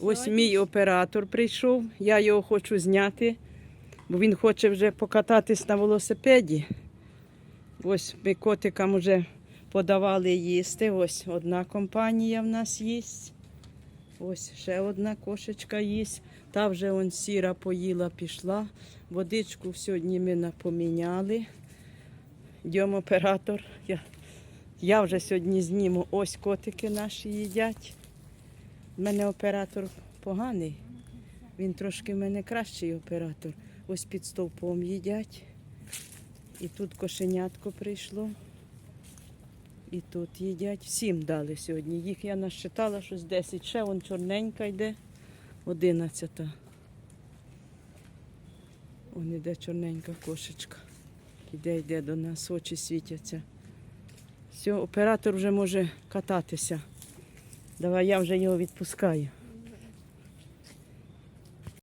Ось мій оператор прийшов, я його хочу зняти, бо він хоче вже покататись на велосипеді. Ось ми котикам вже подавали їсти. Ось одна компанія в нас є. Ось ще одна кошечка є. Та вже он сіра поїла, пішла. Водичку сьогодні ми напоміняли. Йдемо оператор. Я, я вже сьогодні зніму. Ось котики наші їдять. У мене оператор поганий. Він трошки в мене кращий оператор. Ось під стовпом їдять. І тут кошенятко прийшло. І тут їдять. Всім дали сьогодні. Їх я насчитала щось 10. Ще вон чорненька йде. 11. Вон іде чорненька кошечка. Іде, йде до нас, очі світяться. Все, оператор вже може кататися. Давай я вже його відпускаю.